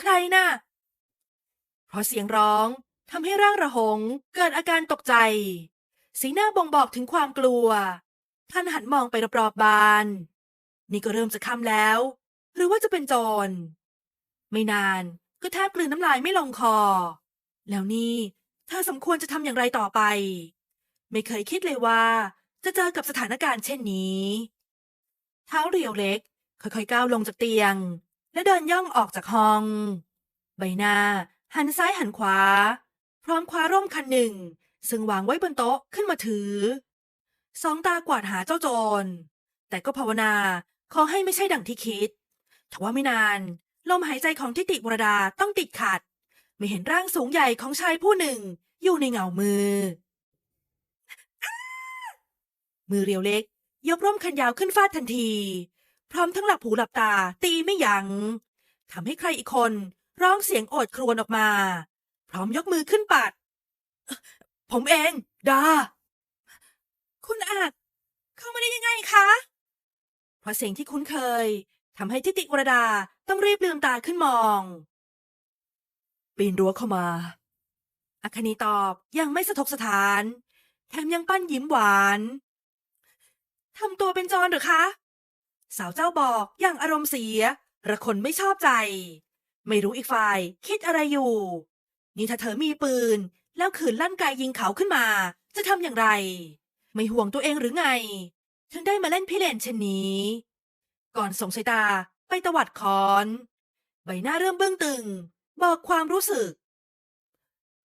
ใครน่ะ เพราะเสียงร้องทำให้ร่างระหงเกิดอาการตกใจ สีหน้าบ่งบอกถึงความกลัวท่านหันมองไปรอบๆบาน นี่ก็เริ่มจะค่ำแล้ว หรือว่าจะเป็นโจร ไม่นานก็แทบกลืนน้ำลายไม่ลงคอ แล้วนี่เธอสมควรจะทำอย่างไรต่อไป ไม่เคยคิดเลยว่า จะเจอกับสถานการณ์เช่นนี้ เท้าเรียวเล็ก ค่อยๆก้าวลงจากเตียง และเดินย่องออกจากห้อง ใบหน้า หันซ้ายหันขวา พร้อมคว้าร่มคันหนึ่ง ซึ่งวางไว้บนโต๊ะขึ้นมาถือ สองตากวาดหาเจ้าโจร แต่ก็ภาวนาขอให้ไม่ใช่ดังที่คิดทว่าไม่นาน ลมหายใจของทิติวรดาต้องติดขัด ไม่เห็นร่างสูงใหญ่ของชายผู้หนึ่ง อยู่ในเงามือ มือเรียวเล็ก ยกร่มคันยาวขึ้นฟาดทันที พร้อมทั้งหลับหูหลับตาตีไม่ยัง้งทำให้ใครอีกคนร้องเสียงโอดครวญออกมา พร้อมยกมือขึ้นปัด ผมเอง ดา คุณอาจเข้ามาได้ยังไงคะเพราะเสียงที่คุ้นเคยทำให้ทิติวรดาต้องรีบลืมตาขึ้นมอง ปีนรั้วเข้ามาอคนีตอบยังไม่สะทกสถาน แถมยังปั้นยิ้มหวานทำตัวเป็นจรหรือคะ สาวเจ้าบอกอย่างอารมณ์เสีย ระคนไม่ชอบใจ ไม่รู้อีกฝ่ายคิดอะไรอยู่ นี่ถ้าเธอมีปืน แล้วขืนลั่นไกยิงเขาขึ้นมา จะทำอย่างไร ไม่ห่วงตัวเองหรือไง ถึงได้มาเล่นพิเรนเช่นนี้ ก่อนส่งสายตาไปตวัดคอน ใบหน้าเริ่มเบื้องตึง บอกความรู้สึก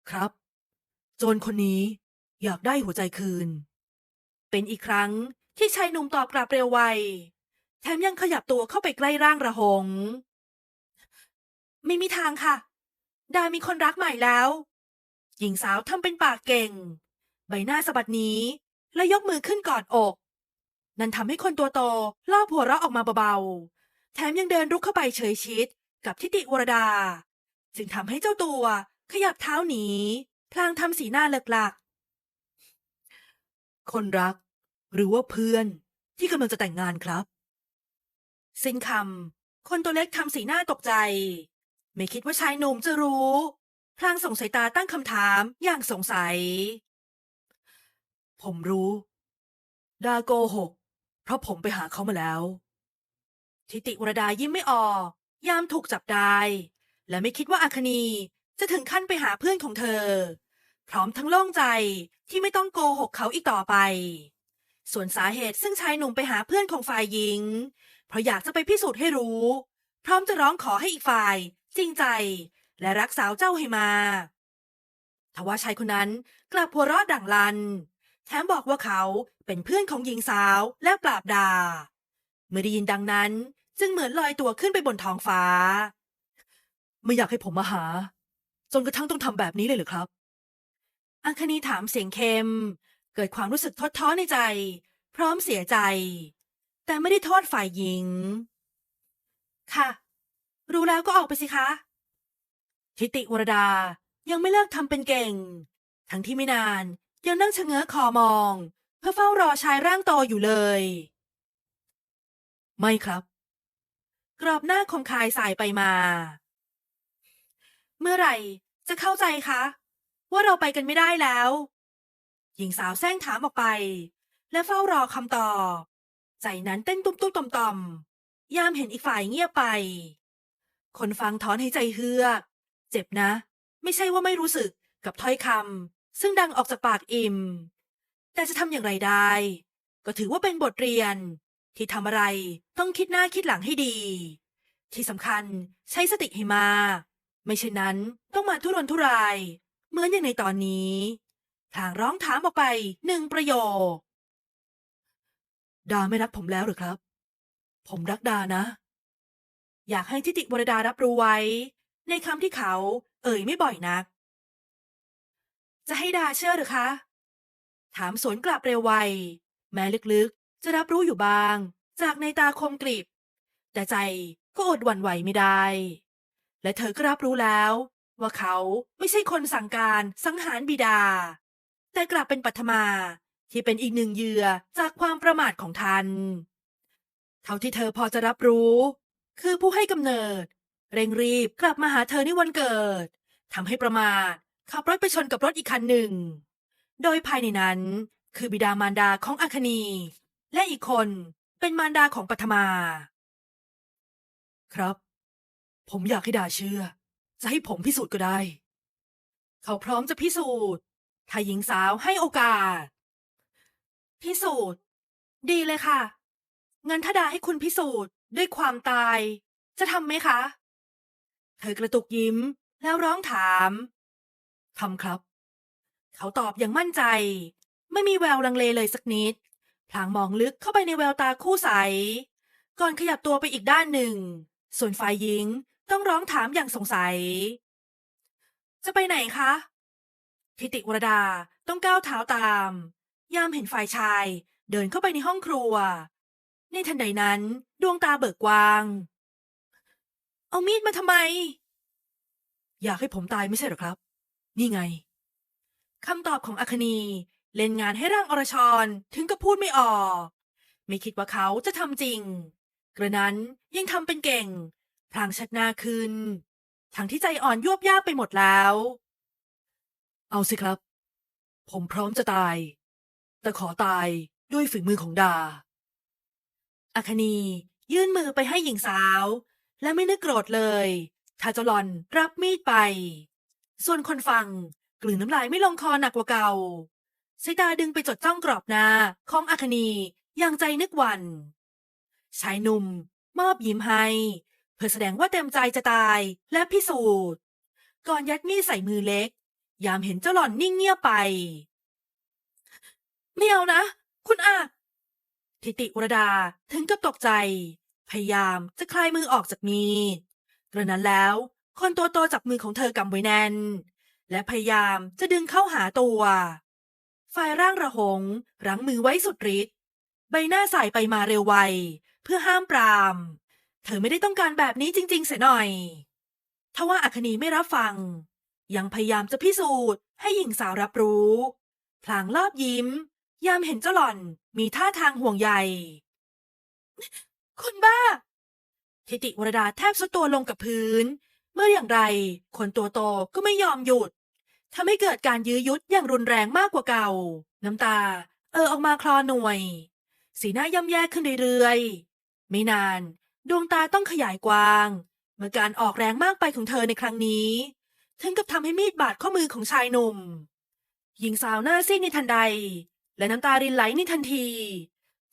ครับ โจรคนนี้อยากได้หัวใจคืน เป็นอีกครั้งที่ชายหนุ่มตอบกลับเร็วไว แถมยังขยับตัวเข้าไปใกล้ร่างระหง ไม่มีทางค่ะ ดามีคนรักใหม่แล้ว หญิงสาวทำเป็นปากเก่ง ใบหน้าสะบัดหนี้และยกมือขึ้นกอดอก นั่นทำให้คนตัวโตล่อบหัวเราะออกมาเบาๆ แถมยังเดินรุกเข้าไปเฉยชิดกับทิติวรดาจึงทำให้เจ้าตัวขยับเท้าหนีพลางทำสีหน้าเลิกลัก คนรัก หรือว่าเพื่อนที่กำลังจะแต่งงานครับ สิ้นคำ คนตัวเล็กทำสีหน้าตกใจ ไม่คิดว่าชายหนุ่มจะรู้ พลางส่งสายตาตั้งคำถามอย่างสงสัย ผมรู้ ดาโกหก เพราะผมไปหาเขามาแล้ว ทิติวรดายิ้มไม่ออก ยามถูกจับได้ และไม่คิดว่าอาคณีจะถึงขั้นไปหาเพื่อนของเธอ พร้อมทั้งโล่งใจที่ไม่ต้องโกหกเขาอีกต่อไป ส่วนสาเหตุซึ่งชายหนุ่มไปหาเพื่อนของฝ่ายหญิง เพราะอยากจะไปพิสูจน์ให้รู้ พร้อมจะร้องขอให้อีกฝ่าย จริงใจ และรักสาวเจ้าให้มา ทว่าชายคนนั้นกลับหัวเราะดังลัน แถมบอกว่าเขาเป็นเพื่อนของหญิงสาวและปราบดา เมื่อได้ยินดังนั้นจึงเหมือนลอยตัวขึ้นไปบนท้องฟ้า ไม่อยากให้ผมมาหา จนกระทั่งต้องทำแบบนี้เลยหรือครับ อังคณีถามเสียงเค็ม เกิดความรู้สึกท้อท้อในใจ พร้อมเสียใจ แต่ไม่ได้โทษฝ่ายหญิง ค่ะ รู้แล้วก็ออกไปสิคะ ทิติวรดายังไม่เลิกทำเป็นเก่ง ทั้งที่ไม่นานยังนั่งชะเง้อคอมอง เพื่อเฝ้ารอชายร่างโตอยู่เลย ไม่ครับ กรอบหน้าคมคายสายไปมา เมื่อไหร่จะเข้าใจคะ ว่าเราไปกันไม่ได้แล้ว หญิงสาวแซงถามออกไป และเฝ้ารอคำตอบ ใจนั้นเต้นตุ้มตุ้มต่อมต่อมยามเห็นอีกฝ่ายเงียบไป คนฟังถอนหายใจเฮือกเจ็บนะ ไม่ใช่ว่าไม่รู้สึกกับถ้อยคำซึ่งดังออกจากปากอิม แต่จะทำอย่างไรได้ ก็ถือว่าเป็นบทเรียน ที่ทำอะไรต้องคิดหน้าคิดหลังให้ดี ที่สำคัญใช้สติให้มา ไม่เช่นนั้นต้องมาทุรนทุราย เหมือนอย่างในตอนนี้ ทางร้องถามออกไปหนึ่งประโยค ดาไม่รักผมแล้วหรือครับ ผมรักดานะ อยากให้ทิติวรดารับรู้ไว้ ในคำที่เขา เอ่ยไม่บ่อยนัก จะให้ดาเชื่อหรือคะ ถามสวนกลับเร็วไว แม้ลึกๆ จะรับรู้อยู่บ้าง จากในตาคมกริบ แต่ใจก็อดหวั่นไหวไม่ได้ และเธอก็รับรู้แล้ว ว่าเขาไม่ใช่คนสั่งการสังหารบิดา แต่กลับเป็นปัทมา ที่เป็นอีกหนึ่งเหยื่อจากความประมาทของท่าน เท่าที่เธอพอจะรับรู้ คือผู้ให้กำเนิด เร่งรีบกลับมาหาเธอในวันเกิดทำให้ประมาทขับรถไปชนกับรถอีกคันหนึ่ง โดยภายในนั้นคือบิดามารดาของอัคนี และอีกคนเป็นมารดาของปัทมา ครับ ผมอยากให้ดาเชื่อ จะให้ผมพิสูจน์ก็ได้ เขาพร้อมจะพิสูจน์ถ้าหญิงสาวให้โอกาส พิสูจน์ ดีเลยค่ะ งั้นถ้าดาให้คุณพิสูจน์ด้วยความตาย จะทำไหมคะ เธอกระตุกยิ้มแล้วร้องถามทำครับ เขาตอบอย่างมั่นใจ ไม่มีแววลังเลเลยสักนิด พลางมองลึกเข้าไปในแววตาคู่ใส ก่อนขยับตัวไปอีกด้านหนึ่ง ส่วนฝ่ายหญิงต้องร้องถามอย่างสงสัย จะไปไหนคะ ทิติวรดาต้องก้าวเท้าตาม ยามเห็นฝ่ายชาย เดินเข้าไปในห้องครัว ในทันใดนั้น ดวงตาเบิกกว้าง เอามีดมาทำไม อยากให้ผมตายไม่ใช่หรอครับ นี่ไงคำตอบของอัคนีเล่นงานให้ร่างอรชรถึงกับพูดไม่ออก ไม่คิดว่าเขาจะทำจริง กระนั้นยังทำเป็นเก่ง พลางชัดหน้าขึ้น ทั้งที่ใจอ่อนยวบยาบไปหมดแล้ว เอาสิครับ ผมพร้อมจะตาย แต่ขอตายด้วยฝีมือของดาอัคนียื่นมือไปให้หญิงสาว และไม่นึกโกรธเลยถ้าเจ้าหลอนรับมีดไป ส่วนคนฟังกลืนน้ำลายไม่ลงคอหนักกว่าเก่าสายตาดึงไปจดจ้องกรอบหน้าของอัคนีอย่างใจนึกวัน ชายหนุ่มมอบยิ้มให้เพื่อแสดงว่าเต็มใจจะตายและพิสูจน์ ก่อนยัดมีดใส่มือเล็ก ยามเห็นเจ้าหล่อนนิ่งเงียบไป ไม่เอานะ คุณอาทิติวรดาถึงกับตกใจ พยายามจะคลายมือออกจากมีดกระนั้นแล้ว คนตัวโตจับมือของเธอกำไว้แน่น และพยายามจะดึงเข้าหาตัวฝ่ายร่างระหงรั้งมือไว้สุดฤทธิ์ใบหน้าสายไปมาเร็วไว เพื่อห้ามปราม เธอไม่ได้ต้องการแบบนี้จริง ๆ เสียหน่อยทว่าอัคนีไม่รับฟัง ยังพยายามจะพิสูจน์ให้หญิงสาวรับรู้ พลางรอบยิ้ม ยามเห็นเจ้าหล่อนมีท่าทางห่วงใยคนบ้า ทิติวรดาแทบสุดตัวลงกับพื้น เมื่ออย่างไร คนตัวโตก็ไม่ยอมหยุดทำให้เกิดการยื้อยุดอย่างรุนแรงมากกว่าเก่า น้ำตา เออออกมาคลอหน่วย สีหน้าย่ำแย่ขึ้นเรื่อยๆ ไม่นาน ดวงตาต้องขยายกว้าง เมื่อการออกแรงมากไปของเธอในครั้งนี้ถึงกับทำให้มีดบาดข้อมือของชายหนุ่ม หญิงสาวหน้าซีดในทันใด และน้ำตารินไหลในทันที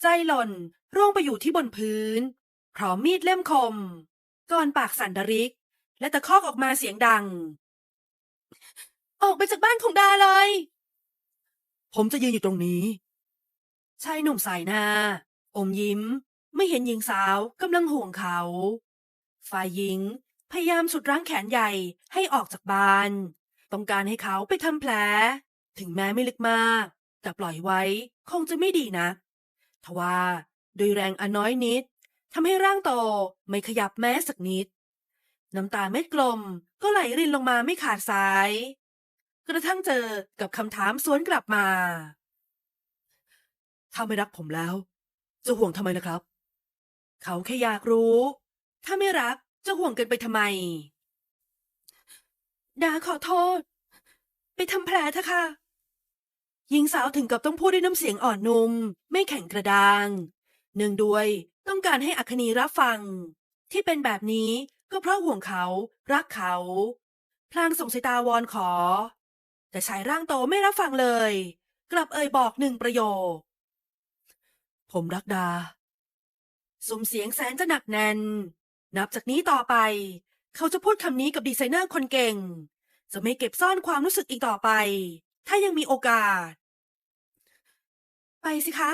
ใจหล่นร่วงไปอยู่ที่บนพื้น พร้อมมีดเล่มคม ก่อนปากสันดริก และตะคอกออกมาเสียงดัง ออกไปจากบ้านของดาเลย ผมจะยืนอยู่ตรงนี้ ชายหนุ่มสายหน้า อมยิ้ม ไม่เห็นหญิงสาวกำลังห่วงเขา ฝ่ายหญิงพยายามสุดรั้งแขนใหญ่ให้ออกจากบ้าน ต้องการให้เขาไปทำแผล ถึงแม้ไม่ลึกมาก แต่ปล่อยไว้ คงจะไม่ดีนะทว่าโดยแรงอันน้อยนิดทำให้ร่างโตไม่ขยับแม้สักนิด น้ำตาเม็ดกลมก็ไหลรินลงมาไม่ขาดสาย กระทั่งเจอกับคำถามสวนกลับมา ถ้าไม่รักผมแล้ว จะห่วงทำไมล่ะครับ เขาแค่อยากรู้ ถ้าไม่รักจะห่วงกันไปทำไมดาขอโทษ ไปทำแผลเถอะค่ะ หญิงสาวถึงกับต้องพูดด้วยน้ำเสียงอ่อนนุ่ม ไม่แข็งกระด้าง เนื่องด้วยต้องการให้อัคนีรับฟัง ที่เป็นแบบนี้ก็เพราะห่วงเขารักเขาพลางส่งสายตาวอนขอ แต่ชายร่างโตไม่รับฟังเลย กลับเอ่ยบอกหนึ่งประโยค ผมรักดาสุ่มเสียงแสนจะหนักแน่น นับจากนี้ต่อไป เขาจะพูดคำนี้กับดีไซเนอร์คนเก่ง จะไม่เก็บซ่อนความรู้สึกอีกต่อไป ถ้ายังมีโอกาส สิคะ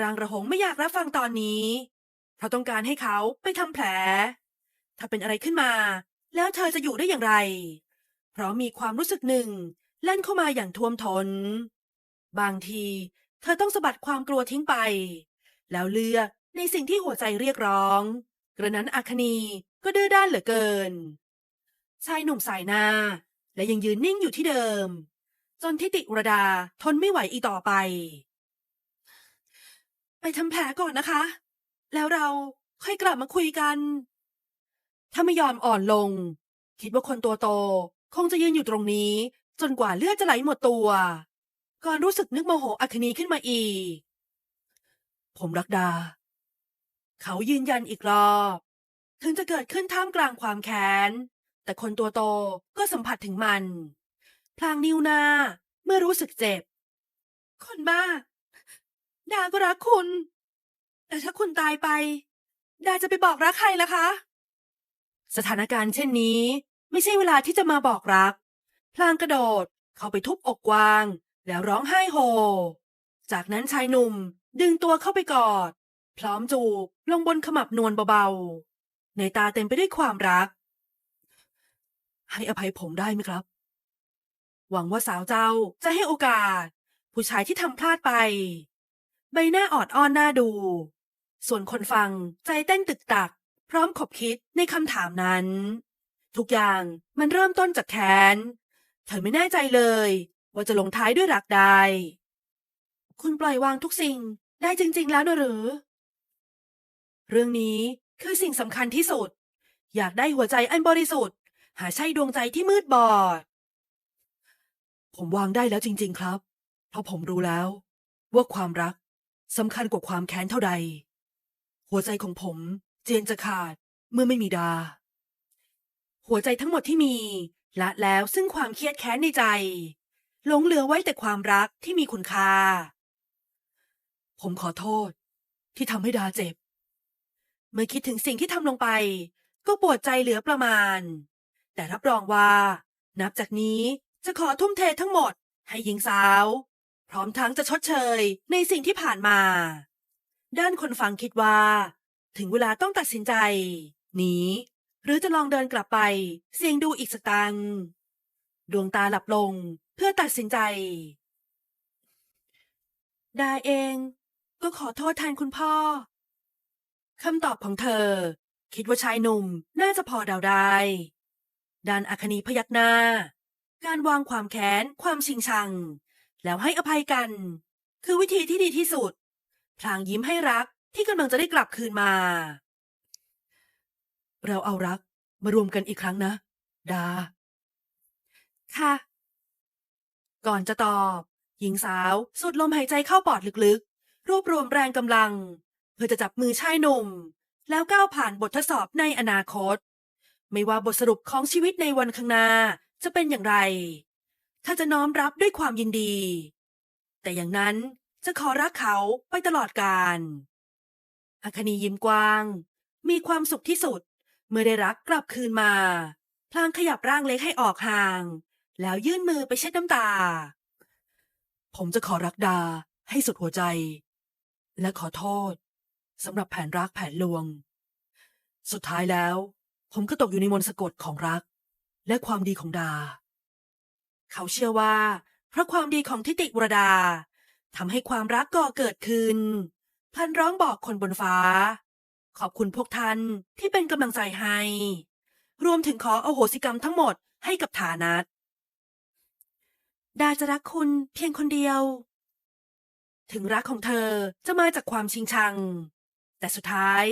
รางระหงไม่อยากรับฟังตอนนี้ เพราะต้องการให้เขาไปทำแผล ถ้าเป็นอะไรขึ้นมา แล้วเธอจะอยู่ได้อย่างไร เพราะมีความรู้สึกหนึ่งเล่นเข้ามาอย่างท่วมทนบางที เธอต้องสะบัดความกลัวทิ้งไป แล้วเลือกในสิ่งที่หัวใจเรียกร้อง กระนั้นอาคณีก็ดื้อด้านเหลือเกิน ชายหนุ่มสายหน้า และยังยืนนิ่งอยู่ที่เดิม จนทิติรดาทนไม่ไหวอีกต่อไป ไปทำแผลก่อนนะคะ แล้วเราค่อยกลับมาคุยกัน ถ้าไม่ยอมอ่อนลง คิดว่าคนตัวโต คงจะยืนอยู่ตรงนี้ จนกว่าเลือดจะไหลหมดตัว ก่อนรู้สึกนึกโมโหอัคนีขึ้นมาอีก ผมรักดา เขายืนยันอีกรอบ ถึงจะเกิดขึ้นท่ามกลางความแค้น แต่คนตัวโตก็สัมผัสถึงมัน พลางนิ้วหน้าเมื่อรู้สึกเจ็บ คนบ้า ดาก็รักคุณ แต่ถ้าคุณตายไป ดาจะไปบอกรักใครล่ะคะ สถานการณ์เช่นนี้ ไม่ใช่เวลาที่จะมาบอกรัก พลางกระโดดเข้าไปทุบอกกวาง แล้วร้องไห้โฮ จากนั้นชายหนุ่มดึงตัวเข้าไปกอด พร้อมจูบลงบนขมับนวลเบาๆ ในตาเต็มไปด้วยความรัก ให้อภัยผมได้ไหมครับ หวังว่าสาวเจ้าจะให้โอกาส ผู้ชายที่ทำพลาดไป ใบหน้าออดอ้อนน่าดู ส่วนคนฟังใจเต้นตึกตัก พร้อมขบคิดในคำถามนั้น ทุกอย่างมันเริ่มต้นจากแค้น เธอไม่แน่ใจเลย ว่าจะลงท้ายด้วยรักใดคุณปล่อยวางทุกสิ่งได้จริง ๆ แล้วนะหรือ เรื่องนี้คือสิ่งสำคัญที่สุด อยากได้หัวใจอันบริสุทธิ์ หาใช่ดวงใจที่มืดบอด ผมวางได้แล้วจริง ๆ ครับ เพราะผมรู้แล้ว ว่าความรัก สำคัญกว่าความแค้นเท่าใด หัวใจของผม เจนจะขาดเมื่อไม่มีดา หัวใจทั้งหมดที่มี ละแล้วซึ่งความเครียดแค้นในใจ หลงเหลือไว้แต่ความรักที่มีคุณค่า ผมขอโทษ ที่ทำให้ดาเจ็บ เมื่อคิดถึงสิ่งที่ทำลงไป ก็ปวดใจเหลือประมาณ แต่รับรองว่า นับจากนี้จะขอทุ่มเททั้งหมด ให้หญิงสาว พร้อมทั้งจะชดเชยในสิ่งที่ผ่านมา ด้านคนฟังคิดว่า ถึงเวลาต้องตัดสินใจหนีหรือจะลองเดินกลับไป เสี่ยงดูอีกสักตังดวงตาหลับลงเพื่อตัดสินใจ ดาเองก็ขอโทษแทนคุณพ่อคำตอบของเธอ คิดว่าชายหนุ่มน่าจะพอเดาได้ด้านอัคนีพยักหน้า การวางความแค้นความชิงชัง แล้วให้อภัยกัน คือวิธีที่ดีที่สุด พลางยิ้มให้รักที่กำลังจะได้กลับคืนมา เราเอารักมารวมกันอีกครั้งนะ ดา ค่ะ ก่อนจะตอบ หญิงสาวสูดลมหายใจเข้าปอดลึกๆ รวบรวมแรงกำลัง เพื่อจะจับมือชายหนุ่ม แล้วก้าวผ่านบททดสอบในอนาคต ไม่ว่าบทสรุปของชีวิตในวันข้างหน้าจะเป็นอย่างไร ถ้าจะน้อมรับด้วยความยินดี แต่อย่างนั้นจะขอรักเขาไปตลอดกาลอัคนียิ้มกว้าง มีความสุขที่สุด เมื่อได้รักกลับคืนมา พลางขยับร่างเล็กให้ออกห่าง แล้วยื่นมือไปเช็ดน้ำตา ผมจะขอรักดาให้สุดหัวใจ และขอโทษสำหรับแผนรักแผนลวง สุดท้ายแล้ว ผมก็ตกอยู่ในมนต์สะกดของรัก และความดีของดา เขาเชื่อว่า เพราะความดีของทิติวรดาทำให้ความรักก่อเกิดขึ้น พันร้องบอกคนบนฟ้า ขอบคุณพวกท่านที่เป็นกำลังใจให้ รวมถึงขออโหสิกรรมทั้งหมดให้กับฐานัทดาจะรักคุณเพียงคนเดียว ถึงรักของเธอจะมาจากความชิงชัง แต่สุดท้าย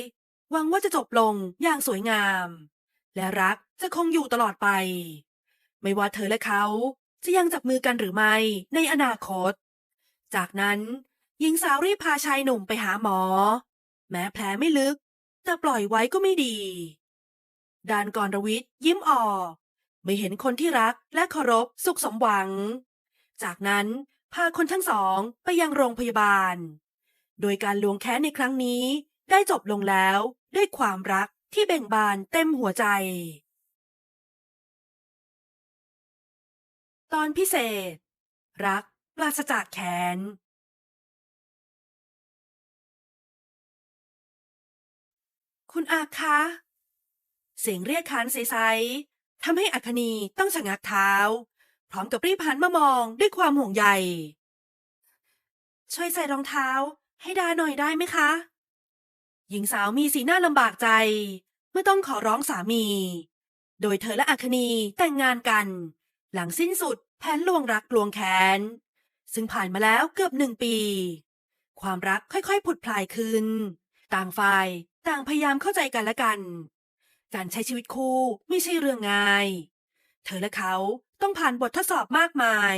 หวังว่าจะจบลงอย่างสวยงาม และรักจะคงอยู่ตลอดไป ไม่ว่าเธอและเขา จะยังจับมือกันหรือไม่ในอนาคต จากนั้น หญิงสาวรีบพาชายหนุ่มไปหาหมอ แม้แผลไม่ลึก แต่ปล่อยไว้ก็ไม่ดีดานกรรวิทย์ยิ้มออก ไม่เห็นคนที่รักและเคารพสุขสมหวัง จากนั้นพาคนทั้งสองไปยังโรงพยาบาล โดยการลวงแค้นในครั้งนี้ได้จบลงแล้วด้วยความรักที่เบ่งบานเต็มหัวใจ ตอนพิเศษ รักปราศจากแค้นคุณอาคะ เสียงเรียกขานใสๆทำให้อัคนีต้องชะงักเท้า พร้อมกับรีบหันมามองด้วยความห่วงใย ช่วยใส่รองเท้าให้ดาหน่อยได้ไหมคะ หญิงสาวมีสีหน้าลำบากใจ เมื่อต้องขอร้องสามี โดยเธอและอัคนีแต่งงานกัน หลังสิ้นสุด แผนลวงรักลวงแค้น ซึ่งผ่านมาแล้วเกือบหนึ่งปี ความรักค่อยๆผุดพลายขึ้น ต่างฝ่ายต่างพยายามเข้าใจกันและกัน การใช้ชีวิตคู่ไม่ใช่เรื่องง่าย เธอและเขาต้องผ่านบททดสอบมากมาย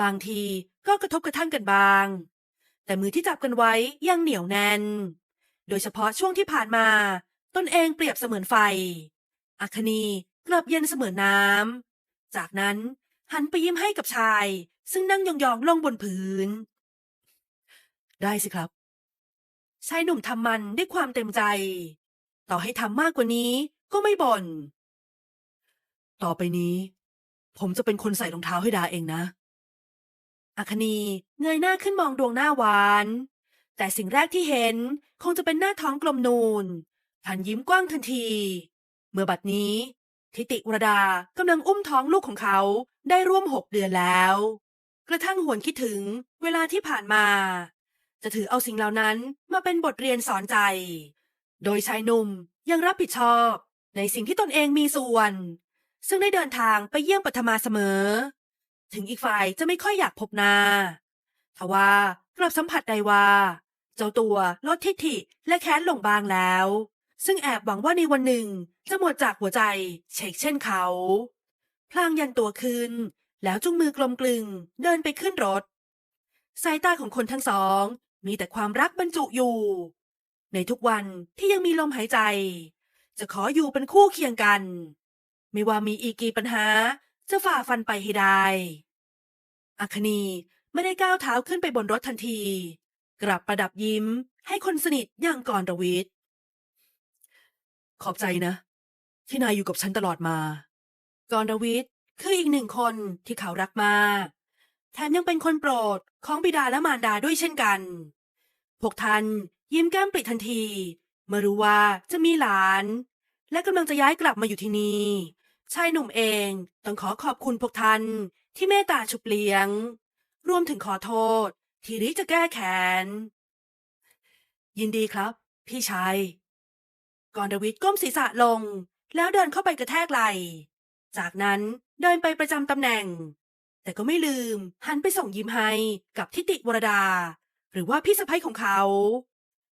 บางทีก็กระทบกระทั่งกันบ้าง แต่มือที่จับกันไว้ยังเหนียวแน่น โดยเฉพาะช่วงที่ผ่านมาตนเองเปรียบเสมือนไฟ อัคนีกลับเย็นเสมือนน้ำ จากนั้น หันไปยิ้มให้กับชาย ซึ่งนั่งยองๆลงบนพื้น ได้สิครับ ชายหนุ่มทำมันด้วยความเต็มใจ ต่อให้ทำมากกว่านี้ก็ไม่บ่น ต่อไปนี้ ผมจะเป็นคนใส่รองเท้าให้ดาเองนะอัคนีเงยหน้าขึ้นมองดวงหน้าหวาน แต่สิ่งแรกที่เห็นคงจะเป็นหน้าท้องกลมนูนทันยิ้มกว้างทันที เมื่อบัดนี้ ทิติวรดากำลังอุ้มท้องลูกของเขาได้ร่วมหกเดือนแล้ว กระทั่งหวนคิดถึงเวลาที่ผ่านมา จะถือเอาสิ่งเหล่านั้นมาเป็นบทเรียนสอนใจ โดยชายหนุ่มยังรับผิดชอบในสิ่งที่ตนเองมีส่วน ซึ่งได้เดินทางไปเยี่ยมปัทมาเสมอ ถึงอีกฝ่ายจะไม่ค่อยอยากพบนาทว่ากลับสัมผัสได้ว่า เจ้าตัวลดทิฐิและแค้นลงบางแล้ว ซึ่งแอบหวังว่าในวันหนึ่ง จะหมดจากหัวใจเชกเช่นเขา พลางยันตัวขึ้น แล้วจุงมือกลมกลึง เดินไปขึ้นรถ สายตาของคนทั้งสอง มีแต่ความรักบรรจุอยู่ ในทุกวันที่ยังมีลมหายใจ จะขออยู่เป็นคู่เคียงกัน ไม่ว่ามีอีกกี่ปัญหา จะฝ่าฟันไปให้ได้อัคนีไม่ได้ก้าวเท้าขึ้นไปบนรถทันที กลับประดับยิ้มให้คนสนิทอย่างกรรวิทย์ขอบใจนะ ที่นายอยู่กับฉันตลอดมา กรวิทย์คืออีกหนึ่งคนที่เขารักมากแถมยังเป็นคนโปรดของบิดาและมารดาด้วยเช่นกัน พวกท่านยิ้มแก้มปริทันที เมื่อรู้ว่าจะมีหลาน และกำลังจะย้ายกลับมาอยู่ที่นี่ ชายหนุ่มเองต้องขอขอบคุณพวกท่านที่เมตตาชุบเลี้ยง รวมถึงขอโทษ ที่ริจะแก้แค้น ยินดีครับ พี่ชายกรดวิทย์ก้มศีรษะลง แล้วเดินเข้าไปกระแทกไหลจากนั้นเดินไปประจำตำแหน่ง แต่ก็ไม่ลืมหันไปส่งยิ้มให้กับทิติวรดา หรือว่าพี่สะใภ้ของเขา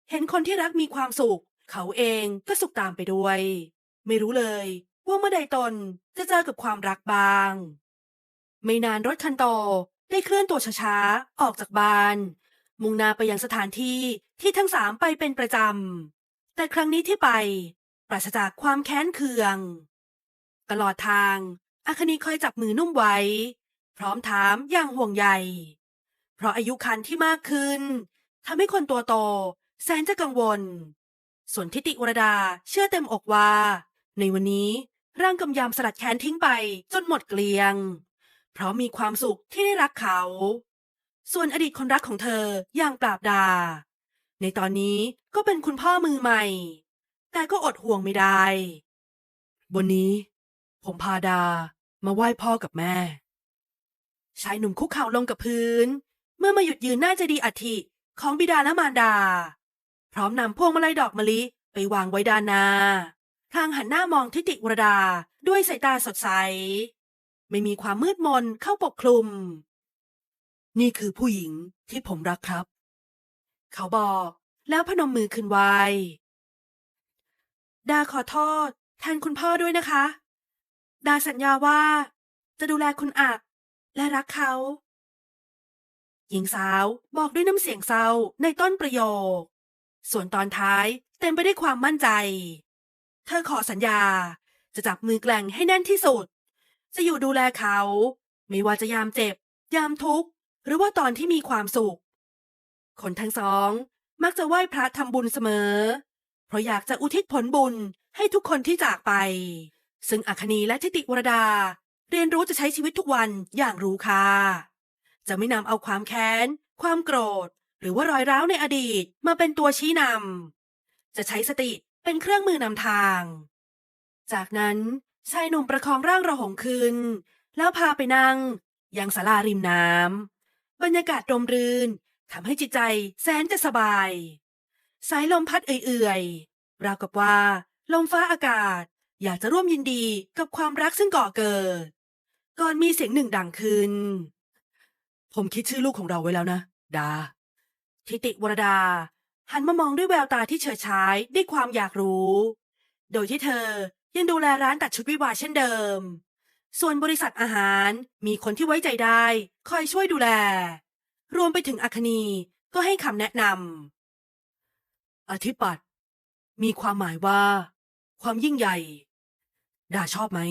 เห็นคนที่รักมีความสุข เขาเองก็สุขตามไปด้วย ไม่รู้เลยว่าเมื่อใดตนจะเจอกับความรักบ้าง ไม่นานรถคันโตได้เคลื่อนตัวช้าๆ ออกจากบ้าน มุ่งหน้าไปยังสถานที่ที่ทั้งสามไปเป็นประจำ แต่ครั้งนี้ที่ไป ปราศจากความแค้นเคือง ตลอดทางอาคณีคอยจับมือนุ่มไว้ พร้อมถามอย่างห่วงใย เพราะอายุคันที่มากขึ้นทำให้คนตัวโตแสนจะกังวล ส่วนทิติวรดาเชื่อเต็มอกว่า ในวันนี้ร่างกำยำสลัดแค้นทิ้งไปจนหมดเกลียง เพราะมีความสุขที่ได้รักเขา ส่วนอดีตคนรักของเธออย่างปราบดา ในตอนนี้ก็เป็นคุณพ่อมือใหม่ แต่ก็อดห่วงไม่ได้ วันนี้ ผมพาดามาไหว้พ่อกับแม่ ชายหนุ่มคุกเข่าลงกับพื้น เมื่อมาหยุดยืนหน้าเจดีย์อัฐิของบิดาและมารดา พร้อมนำพวงมาลัยดอกมะลิไปวางไว้ด้านหน้าพลางหันหน้ามองทิติวรดาด้วยสายตาสดใส ไม่มีความมืดมนเข้าปกคลุม นี่คือผู้หญิงที่ผมรักครับ เขาบอกแล้วพนมมือขึ้นไหว ดาขอโทษแทนคุณพ่อด้วยนะคะ ดาสัญญาว่า จะดูแลคุณอักและรักเขา หญิงสาวบอกด้วยน้ำเสียงเศร้าในต้นประโยค ส่วนตอนท้ายเต็มไปด้วยความมั่นใจ เธอขอสัญญาจะจับมือแกล่งให้แน่นที่สุด จะอยู่ดูแลเขา ไม่ว่าจะยามเจ็บ ยามทุกข์ หรือว่าตอนที่มีความสุข คนทั้งสองมักจะไหว้พระทำบุญเสมอ ราะอยากจะอุทิศผลบุญให้ทุกคนที่จากไป ซึ่งอัคนีและทิติวรดา เรียนรู้จะใช้ชีวิตทุกวันอย่างรู้ค่าจะไม่นำเอาความแค้น ความโกรธ หรือว่ารอยร้าวในอดีตมาเป็นตัวชี้นำ จะใช้สติเป็นเครื่องมือนำทาง จากนั้นชายหนุ่มประคองร่างระหงขึ้น แล้วพาไปนั่ง ยังศาลาริมน้ำบรรยากาศร่มรื่นทำให้จิตใจแสนจะสบาย สายลมพัดเอื่อยๆ ราวกับว่า ลมฟ้าอากาศ อยากจะร่วมยินดีกับความรักซึ่งก่อเกิด ก่อนมีเสียงหนึ่งดังขึ้น ผมคิดชื่อลูกของเราไว้แล้วนะ ดา ทิติวรดา หันมามองด้วยแววตาที่เฉิดฉายด้วยความอยากรู้ โดยที่เธอยังดูแลร้านตัดชุดวิวาเช่นเดิม ส่วนบริษัทอาหารมีคนที่ไว้ใจได้ คอยช่วยดูแล รวมไปถึงอัคนีก็ให้คำแนะนำ อธิปัตย์มีความหมายว่า ความยิ่งใหญ่ ดาชอบไหม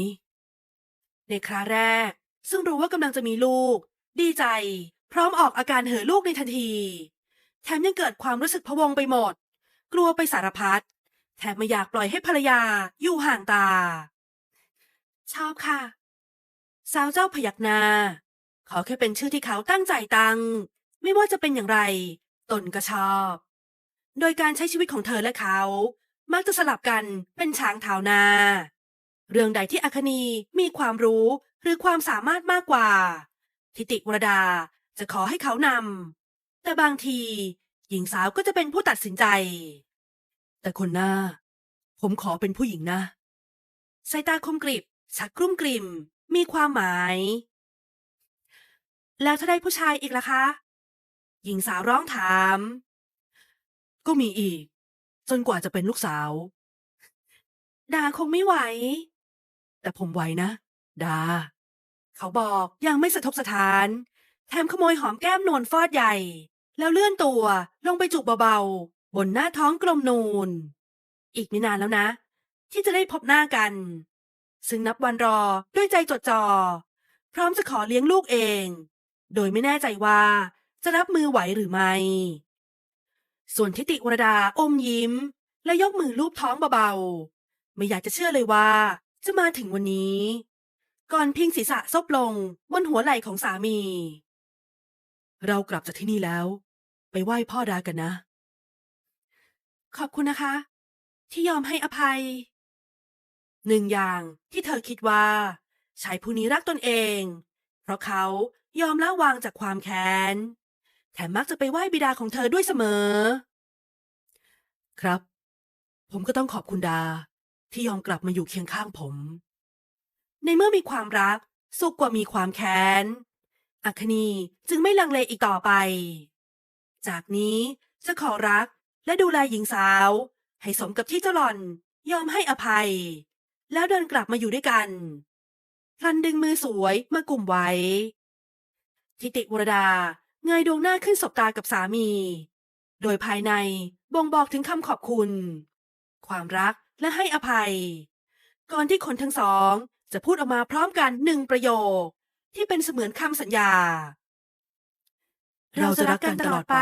ในคราแรก ซึ่งรู้ว่ากำลังจะมีลูก ดีใจ พร้อมออกอาการเห่อลูกในทันที แถมยังเกิดความรู้สึกพะวงไปหมด กลัวไปสารพัดแถมไม่อยากปล่อยให้ภรรยาอยู่ห่างตา ชอบค่ะ สาวเจ้าพยักหน้าขอแค่เป็นชื่อที่เขาตั้งใจตั้ง ไม่ว่าจะเป็นอย่างไร ตนก็ชอบ โดยการใช้ชีวิตของเธอและเขา มักจะสลับกันเป็นช้างเท้านา เรื่องใดที่อคนีมีความรู้หรือความสามารถมากกว่า ทิติวรดาจะขอให้เขานำแต่บางทีหญิงสาวก็จะเป็นผู้ตัดสินใจ แต่คนหน้า ผมขอเป็นผู้หญิงนะสายตาคมกริบชักกลุ้มกลิ่ม มีความหมาย แล้วถ้าได้ผู้ชายอีกล่ะคะ หญิงสาวร้องถาม ก็มีอีก จนกว่าจะเป็นลูกสาว ดาคงไม่ไหว แต่ผมไหวนะ ดา เขาบอกยังไม่สะทกสถาน แถมขโมยหอมแก้มนวลฟอดใหญ่ แล้วเลื่อนตัวลงไปจูบเบาๆ บนหน้าท้องกลมนูน อีกไม่นานแล้วนะ ที่จะได้พบหน้ากัน ซึ่งนับวันรอด้วยใจจดจ่อพร้อมจะขอเลี้ยงลูกเอง โดยไม่แน่ใจว่าจะรับมือไหวหรือไม่ ส่วนทิติวรดาอมยิ้ม และยกมือลูบท้องเบาๆ ไม่อยากจะเชื่อเลยว่า จะมาถึงวันนี้ ก่อนพิงศีรษะซบลงบนหัวไหล่ของสามี เรากลับจากที่นี่แล้ว ไปไหว้พ่อดากันนะ ขอบคุณนะคะ ที่ยอมให้อภัย หนึ่งอย่างที่เธอคิดว่าชายผู้นี้รักตนเอง เพราะเขายอมละวางจากความแค้น แถมมักจะไปไหว้บิดาของเธอด้วยเสมอ ครับ ผมก็ต้องขอบคุณดา ที่ยอมกลับมาอยู่เคียงข้างผม ในเมื่อมีความรัก สุขกว่ามีความแค้น อัคนีจึงไม่ลังเลอีกต่อไป จากนี้จะขอรักและดูแลหญิงสาว ให้สมกับที่เจ้าหล่อนยอมให้อภัย แล้วเดินกลับมาอยู่ด้วยกันพลันดึงมือสวยมากลุ่มไว้ ทิติวรดา เงยดวงหน้าขึ้นสบตากับสามี โดยภายในบ่งบอกถึงคำขอบคุณ ความรักและให้อภัย ก่อนที่คนทั้งสองจะพูดออกมาพร้อมกันหนึ่งประโยค ที่เป็นเสมือนคำสัญญา เราจะรักกันตลอดไป